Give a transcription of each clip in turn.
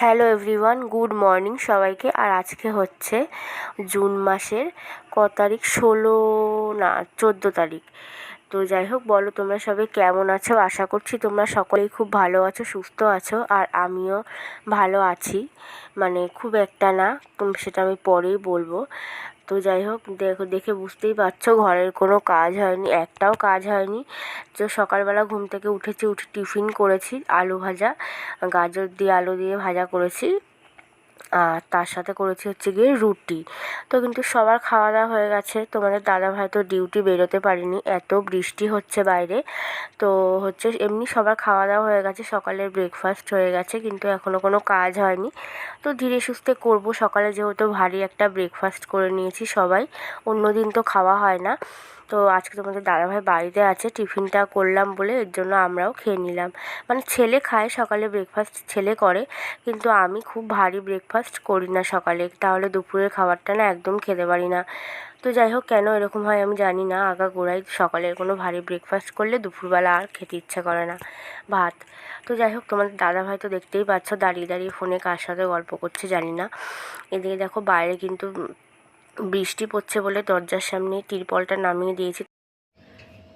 Hello everyone good morning সবাইকে। আর আজকে হচ্ছে জুন মাসের ক তারিখ? ষোলো, না, চোদ্দ তারিখ। তো যাই হোক, বলো তোমরা সবাই কেমন আছো? আশা করছি তোমরা সকলেই খুব ভালো আছো, সুস্থ আছো। আর আমিও ভালো আছি। মানে খুব একটা না সেটা আমি পরেই বলব। তো যাই হোক, দেখো, দেখে বুঝতেই পারছ ঘরের কোনো কাজ হয়নি, একটাও কাজ হয়নি। তো সকালবেলা ঘুম থেকে উঠেছি, উঠে টিফিন করেছি, আলু ভাজা, গাজর দিয়ে আলু দিয়ে ভাজা করেছি। আর তার সাথে করেছি হচ্ছে গিয়ে রুটি। তো কিন্তু সবার খাওয়া দাওয়া হয়ে গেছে। তোমাদের দাদা ভাই তো ডিউটি বেরোতে পারিনি। এত বৃষ্টি হচ্ছে বাইরে। তো হচ্ছে এমনি সবার খাওয়া দাওয়া হয়ে গেছে। সকালের ব্রেকফাস্ট হয়ে গেছে। কিন্তু এখনও কোনো কাজ হয়নি। তো ধীরে সুস্থে করব। সকালে যেহেতু ভারী একটা ব্রেকফাস্ট করে নিয়েছি সবাই। অন্য দিন তো খাওয়া হয় না। তো আজকে তোমাদের দাদাভাই বাড়িতে আছে, টিফিনটা করলাম বলে এর জন্য আমরাও খেয়ে নিলাম। মানে ছেলে খায়, সকালে ব্রেকফাস্ট ছেলে করে, কিন্তু আমি খুব ভারী ব্রেকফাস্ট করি না সকালে। তাহলে দুপুরের খাবারটা না একদম খেতে পারি না। তো যাই হোক, কেন এরকম হয় আমি জানি না। আগা গোড়ায় সকালের কোনো ভারী ব্রেকফাস্ট করলে দুপুরবেলা আর খেতে ইচ্ছা করে না। ভাত। তো যাই হোক, তোমাদের দাদা ভাই তো দেখতেই পাচ্ছ, দাঁড়িয়ে দাঁড়িয়ে ফোনে কার সাথে গল্প করছে জানি না। এদিকে দেখো বাইরে কিন্তু বৃষ্টি পড়ছে বলে দরজার সামনে তিরপলটা নামিয়ে দিয়েছি।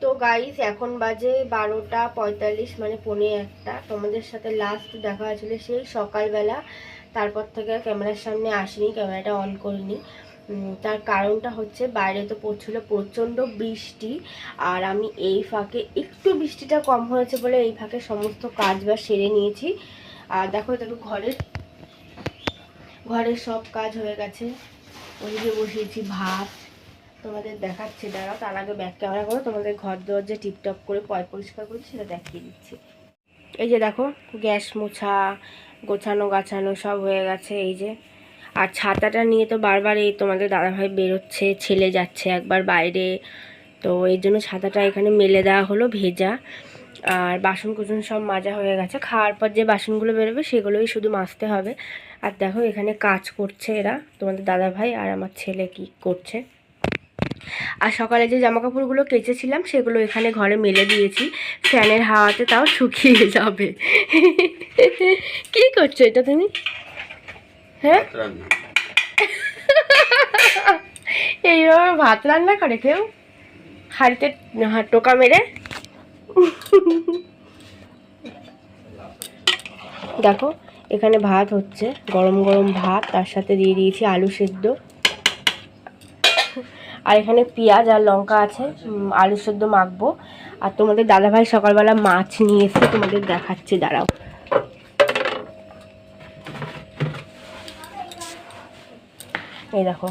তো গাইস এখন বাজে বারোটা পঁয়তাল্লিশ মানে পৌনে একটা। তোমাদের সাথে লাস্ট দেখা হয়েছিল সেই সকালবেলা। তারপর থেকে ক্যামেরার সামনে আসিনি, ক্যামেরাটা অন করিনি। তার কারণটা হচ্ছে বাইরে তো পড়ছিল প্রচণ্ড বৃষ্টি। আর আমি এই ফাঁকে একটু বৃষ্টিটা কম হয়েছে বলে এই ফাঁকে সমস্ত কাজ বা সেরে নিয়েছি। আর দেখো দেখো ঘরের ঘরের সব কাজ হয়ে গেছে। ওদিকে বসিয়েছি ভাত। তোমাদের দেখাচ্ছি, দাঁড়াও, তার আগে ব্যাক ক্যামেরা করো, তোমাদের ঘর দর যে টিপটপ করে পয় পরিষ্কার করছি, সেটা দেখিয়ে দিচ্ছি। এই যে দেখো, গ্যাস মোছা, গোছানো গাছানো সব হয়ে গেছে, এই যে। আর ছাতাটা নিয়ে তো বারবার এই তোমাদের দাদাভাই বেরোচ্ছে, ছেলে যাচ্ছে একবার বাইরে। তো এই জন্য ছাতাটা এখানে মেলে দেওয়া হলো, ভেজা। আর বাসন কুসন সব মাজা হয়ে গেছে। খাওয়ার পর যে বাসনগুলো বেরোবে, সেগুলোই শুধু মাজতে হবে। আর দেখো এখানে কাজ করছে এরা তোমাদের দাদা ভাই আর আমার ছেলে কি করছে। আর সকালে যে জামা কাপড়গুলো কেচেছিলাম সেগুলো এখানে ঘরে মেলে দিয়েছি। ফ্যানের হাওয়াতে তাও শুকিয়ে যাবে। কি করছ এটা তুমি? হ্যাঁ? এইভাবে ভাত রান্না করে কেউ? হাঁড়িতে টোকা মেরে? দেখো এখানে ভাত হচ্ছে, গরম গরম ভাত, তার সাথে দিয়ে দিয়েছি আলু সেদ্ধ। আর এখানে পেঁয়াজ আর লঙ্কা আছে আলু সেদ্ধ মাখবো। আর তোমাদের দাদাভাই সকালবেলা মাছ নিয়ে এসে তোমাদের দেখাচ্ছি, দাঁড়াও। এই দেখো,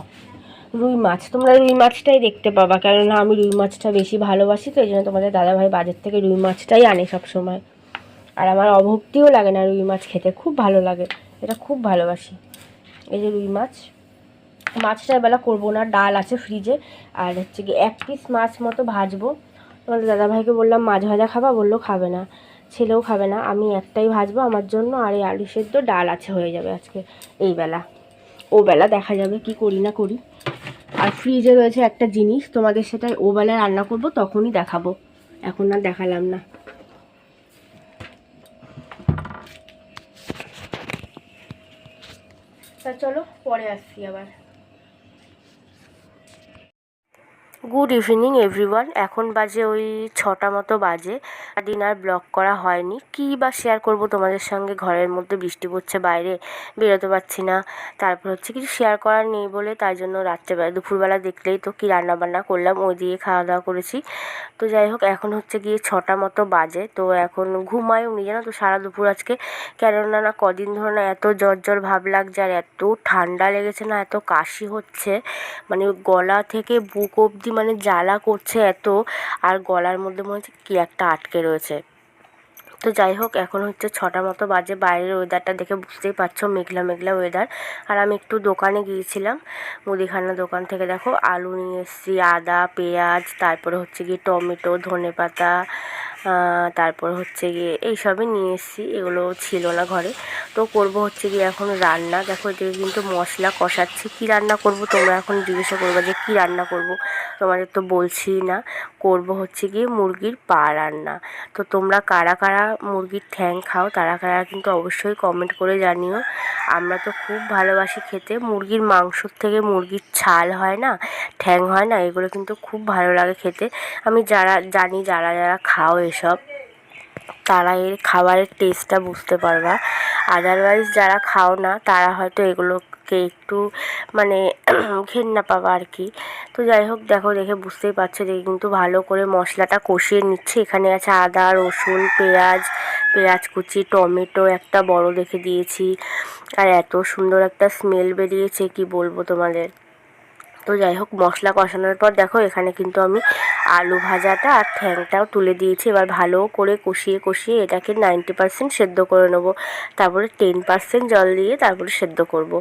রুই মাছ। তোমরা রুই মাছটাই দেখতে পাবা, কেননা আমি রুই মাছটা বেশি ভালোবাসি, তো এই জন্য তোমাদের দাদাভাই বাজার থেকে রুই মাছটাই আনে সব সময় আর আমার অভক্তিও লাগে না রুই মাছ খেতে, খুব ভালো লাগে। এটা খুব ভালোবাসি। এই যে রুই মাছ। মাছটা এবেলা করব না, ডাল আছে ফ্রিজে। আর হচ্ছে কি এক পিস মাছ মতো ভাজবো। তোমাদের দাদাভাইকে বললাম, মাছ ভাজা খাবা? বলল, খাবে না। ছেলেও খাবে না। আমি একটাই ভাজবো আমার জন্য, আর এই আলু সেদ্ধ ডাল আছে হয়ে যাবে আজকে এই বেলা। ও বেলা দেখা যাবে কি করি না করি। আর ফ্রিজে রয়েছে একটা জিনিস, তোমাদের সেটাই ও বেলায় রান্না করব, তখনই দেখাবো। এখন আর দেখালাম না। তা চলো পরে আসছি আবার। গুড ইভিনিং এভরিওয়ান এখন বাজে ওই ছটা মতো বাজে। ডিনার ব্লগ করা হয়নি। কী বা শেয়ার করব তোমাদের সঙ্গে? ঘরের মধ্যে বৃষ্টি পড়ছে, বাইরে বেরোতে পারছি না। তারপর হচ্ছে কিছু শেয়ার করার নেই বলে, তাই জন্য রাত্রেবেলা, দুপুরবেলা দেখলেই তো কী রান্নাবান্না করলাম, ওই দিয়ে খাওয়া দাওয়া করেছি। তো যাই হোক, এখন হচ্ছে গিয়ে ছটা মতো বাজে। তো এখন ঘুমায় উনি জানো তো? সারা দুপুর আজকে কেননা না কদিন ধরে না এত জ্বর জ্বর ভাব লাগছে, আর এত ঠান্ডা লেগেছে না, এত কাশি হচ্ছে। মানে গলা থেকে বুক অবধি মানে জ্বালা করছে এত, আর গলার মধ্যে মনে হচ্ছে কী একটা আটকে রয়েছে। তো যাই হোক, এখন হচ্ছে ছটা মতো বাজে। বাইরের ওয়েদারটা দেখে বুঝতেই পারছ, মেঘলা মেঘলা ওয়েদার আর আমি একটু দোকানে গিয়েছিলাম, মুদিখানা দোকান থেকে। দেখো, আলু নিয়ে এসেছি, আদা, পেঁয়াজ, তারপরে হচ্ছে গিয়ে টমেটো ধনে পাতা তারপর হচ্ছে গিয়ে এইসবই নিয়ে এসেছি, এগুলো ছিল না ঘরে। তো করব হচ্ছে গিয়ে এখন রান্না। দেখো এদিকে কিন্তু মশলা কষাচ্ছি। কী রান্না করব তোমরা এখন জিজ্ঞাসা করবে যে কী রান্না করব? তোমাদের তো বলছি না। করব হচ্ছে গিয়ে মুরগির পা রান্না। তো তোমরা কারা কারা মুরগির ঠ্যাং খাও, তারা কারা কিন্তু অবশ্যই কমেন্ট করে জানিও। আমরা তো খুব ভালোবাসি খেতে। মুরগির মাংসর থেকে মুরগির ছাল হয় না, ঠ্যাং হয় না, এগুলো কিন্তু খুব ভালো লাগে খেতে। আমি যারা, জানি যারা যারা খাও এসব। তারা এর খাবারের টেস্টটা বুঝতে পারবা। আদারওয়াইজ যারা খাও না, তারা হয়তো এগুলোকে একটু মানে ঘেন্না পাবা আর কি তো যাই হোক, দেখো, দেখে বুঝতেই পারছ যে কিন্তু ভালো করে মশলাটা কষিয়ে নিচ্ছে। এখানে আছে আদা, রসুন, পেঁয়াজ পেঁয়াজ কুচি, টমেটো, একটা বড় দেখে দিয়েছি। আর এত সুন্দর একটা স্মেল বেরিয়েছে, কি বলব তোমাদের? তো যাই হোক, মশলা কষানোর পর দেখো এখানে কিন্তু আমি আলু ভাজাটা আর ঠ্যাংটাও তুলে দিয়েছি। এবার ভালো করে কষিয়ে কষিয়ে এটাকে নাইনটি পার্সেন্ট সেদ্ধ করে নেব। তারপরে টেন পার্সেন্ট জল দিয়ে তারপরে সেদ্ধ করব।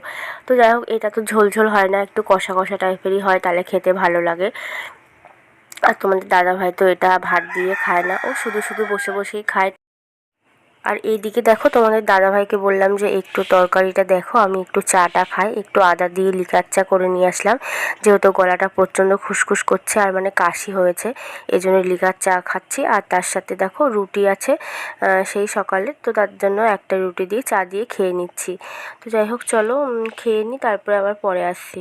তো যাই হোক, এটা তো ঝোল ঝোল হয় না, একটু কষা কষা টাইপেরই হয়, তাহলে খেতে ভালো লাগে। আর তোমাদের দাদা ভাই তো এটা ভাত দিয়ে খায় না, ও শুধু শুধু বসে বসেই খায়। আর এইদিকে দেখো, তোমাদের দাদাভাইকে বললাম যে, একটু তরকারিটা দেখো, আমি একটু চাটা খাই, একটু আদা দিয়ে লিকার চা করে নিয়ে আসলাম। যেহেতু গলাটা প্রচণ্ড খুসখুস করছে আর মানে কাশি হয়েছে এই জন্য লিকার চা খাচ্ছি। আর তার সাথে দেখো, রুটি আছে সেই সকালে, তো তার জন্য একটা রুটি দিয়ে চা দিয়ে খেয়ে নিচ্ছি। তো যাই হোক, চলো খেয়ে নিই, তারপরে আবার পরে আসছি।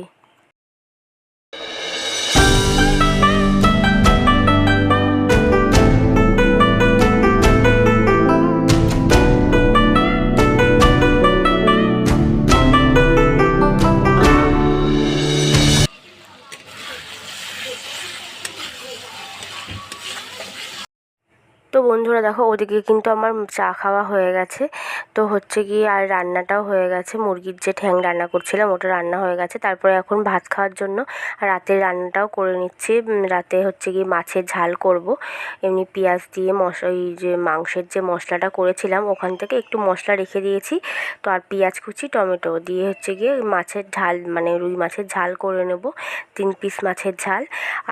বন্ধুরা দেখো, ওদিকে কিন্তু আমার চা খাওয়া হয়ে গেছে। তো হচ্ছে গিয়ে আর রান্নাটাও হয়ে গেছে। মুরগির যে ঠ্যাং রান্না করছিলাম, ওটা রান্না হয়ে গেছে। তারপরে এখন ভাত খাওয়ার জন্য রাতের রান্নাটাও করে নিচ্ছি। রাতে হচ্ছে গিয়ে মাছের ঝাল করব। এমনি পেঁয়াজ দিয়ে মশ, ওই যে মাংসের যে মশলাটা করেছিলাম, ওখান থেকে একটু মশলা রেখে দিয়েছি। তো আর পেঁয়াজ কুচি, টমেটো দিয়ে হচ্ছে গিয়ে মাছের ঝাল মানে রুই মাছের ঝাল করে নেব। তিন পিস মাছের ঝাল।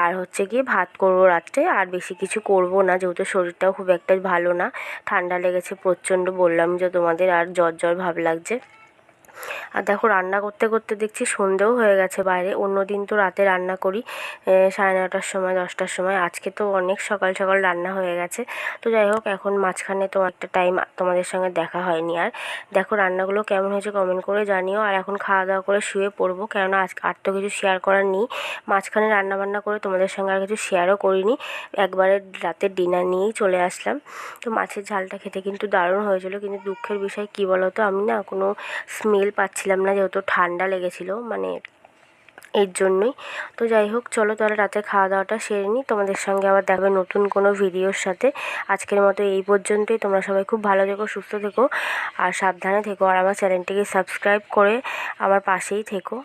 আর হচ্ছে গিয়ে ভাত করব রাত্রে। আর বেশি কিছু করব না, যেহেতু শরীরটাও খুব একটা ভালো না। ঠান্ডা লেগেছে প্রচণ্ড বললাম যে তোমাদের আর জ্বর জ্বর ভাব লাগছে। আর দেখো রান্না করতে করতে দেখছি সন্ধেও হয়ে গেছে বাইরে। অন্য দিন তো রাতে রান্না করি সাড়ে নটার সময়, দশটার সময়। আজকে তো অনেক সকাল সকাল রান্না হয়ে গেছে। তো যাই হোক, এখন মাঝখানে তো একটা টাইম তোমাদের সঙ্গে দেখা হয়নি আর। দেখো রান্নাগুলো কেমন হয়েছে কমেন্ট করে জানিও। আর এখন খাওয়া দাওয়া করে শুয়ে পড়ব। কেননা আজ আর তো কিছু শেয়ার করার নেই। মাঝখানে রান্না বান্না করে তোমাদের সঙ্গে আর কিছু শেয়ারও করিনি। একবারে রাতের ডিনার নিয়েই চলে আসলাম। তো মাছের ঝালটা খেতে কিন্তু দারুণ হয়েছিল। কিন্তু দুঃখের বিষয় কী বলো তো আমি না কোনো স্মেল পাচ্ছিলাম না যেহেতু ঠান্ডা লেগেছিলো মানে এর জন্যই। তো যাই হোক, চলো তাহলে রাতে খাওয়া দাওয়াটা সেরে নিই তোমাদের সঙ্গে আবার দেখো নতুন কোনো ভিডিওর সাথে। আজকের মতো এই পর্যন্তই। তোমরা সবাই খুব ভালো থেকো, সুস্থ থেকো, আর সাবধানে থেকো। আর আমার চ্যানেলটিকে সাবস্ক্রাইব করে আমার পাশেই থেকো।